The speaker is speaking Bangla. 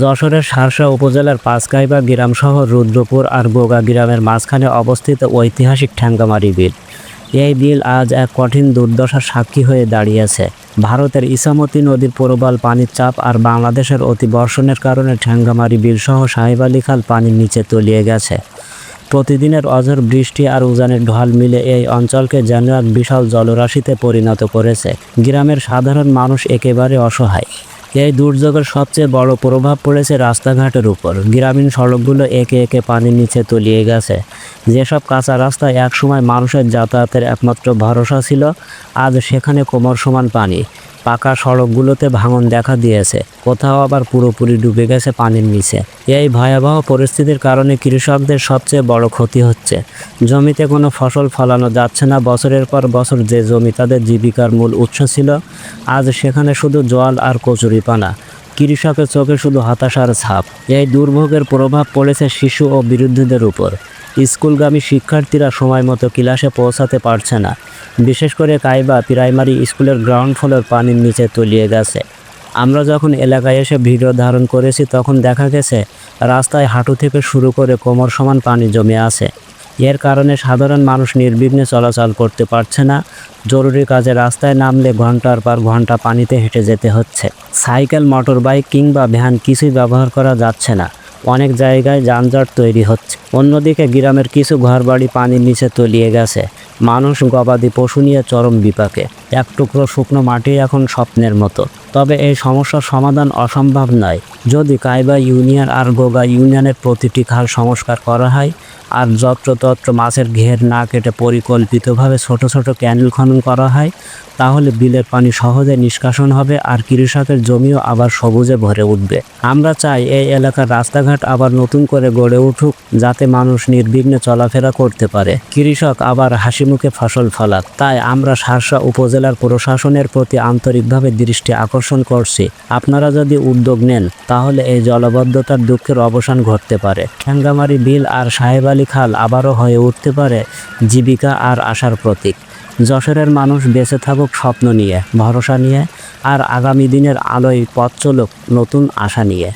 যশোরের সারসা উপজেলার পাঁচকাইবা গ্রাম শহর রুদ্রপুর আর বোগা গ্রামের মাঝখানে অবস্থিত ঐতিহাসিক ঠ্যাঙ্গামারি বিল। এই বিল আজ এক কঠিন দুর্দশার সাক্ষী হয়ে দাঁড়িয়েছে। ভারতের ইসামতি নদীর প্রবল পানির চাপ আর বাংলাদেশের অতিবর্ষণের কারণে ঠ্যাঙ্গামারি বিল সহ সাহেব আলী খাল পানির নিচে তলিয়ে গেছে। প্রতিদিনের অঝর বৃষ্টি আর উজানের ঢল মিলে এই অঞ্চলকে যেন এক বিশাল জলরাশিতে পরিণত করেছে। গ্রামের সাধারণ মানুষ একেবারে অসহায়। এই দুর্যোগের সবচেয়ে বড় প্রভাব পড়েছে রাস্তাঘাটের উপর। গ্রামীণ সড়কগুলো একে একে পানির নিচে তলিয়ে গেছে। যেসব কাঁচা রাস্তা একসময় মানুষের যাতায়াতের একমাত্র ভরসা ছিল, আজ সেখানে কোমর সমান পানি। পাকা সড়কগুলোতে ভাঙন দেখা দিয়েছে। কোথাও আবার পুরোপুরি ডুবে গেছে পানির নিচে। এই ভয়াবহ পরিস্থিতির কারণে কৃষকদের সবচেয়ে বড় ক্ষতি হচ্ছে। জমিতে কোনো ফসল ফলানো যাচ্ছে না। বছরের পর বছর যে জমি তাদের জীবিকার মূল উৎস ছিল, আজ সেখানে শুধু জল আর কচুরিপানা। কৃষকের চোখে শুধু হতাশার ছাপ। এই দুর্ভোগের প্রভাব পড়েছে শিশু ও বিরুদ্ধদের উপর। স্কুলগামী শিক্ষার্থীরা সময় মতো ক্লাসে পৌঁছাতে পারছে না। বিশেষ করে কাইবা প্রাইমারি স্কুলের গ্রাউন্ড ফ্লোর পানির নিচে তলিয়ে গেছে। আমরা যখন এলাকায় এসে ভিডিও ধারণ করেছি, তখন দেখা গেছে, রাস্তায় হাঁটু থেকে শুরু করে কোমর সমান পানি জমে আছে। এর কারণে সাধারণ মানুষ নির্বিঘ্নে চলাচল করতে পারছে না জরুরি কাজে রাস্তায় নামলে ঘণ্টার পর ঘণ্টা পানিতে হেঁটে যেতে হচ্ছে। সাইকেল মোটর বাইক কিংবা ভ্যান কিছুই ব্যবহার করা যাচ্ছে না। অনেক জায়গায় যানজট তৈরি হচ্ছে। অন্যদিকে গ্রামের কিছু ঘরবাড়ি পানির নিচে তলিয়ে গেছে। মানুষ, গবাদি পশু নিয়ে চরম বিপাকে। এক টুকরো শুকনো মাটি এখন স্বপ্নের মতো। তবে এই সমস্যার সমাধান অসম্ভব নয়। যদি কাইবা ইউনিয়ন আর গোগা ইউনিয়নের প্রতিটি খাল সংস্কার করা হয় আর যত্রতত্র মাছের ঘের না কেটে পরিকল্পিতভাবে ছোট ছোট ক্যানেল খনন করা হয়। তাহলে বিলের পানি সহজে নিষ্কাশন হবে আর কৃষকের জমিও আবার সবুজে ভরে উঠবে। আমরা চাই এই এলাকার রাস্তাঘাট আবার নতুন করে গড়ে উঠুক, যাতে মানুষ নির্বিঘ্নে চলাফেরা করতে পারে। কৃষক আবার হাসি মুখে ফসল ফলাক। তাই আমরা সারসা উপজেলার প্রশাসনের প্রতি আন্তরিকভাবে দৃষ্টি আকর্ষণ করছি। আপনারা যদি উদ্যোগ নেন, তাহলে এই জলবদ্ধতার দুঃখের অবসান ঘটতে পারে। ঠ্যাঙ্গামারি বিল আর সাহেব আলী খাল আবারও হয়ে উঠতে পারে জীবিকা আর আশার প্রতীক। যশোরের মানুষ বেঁচে থাকুক স্বপ্ন নিয়ে, ভরসা নিয়ে, আর আগামী দিনের আলোয় পথ চলুক নতুন আশা নিয়ে।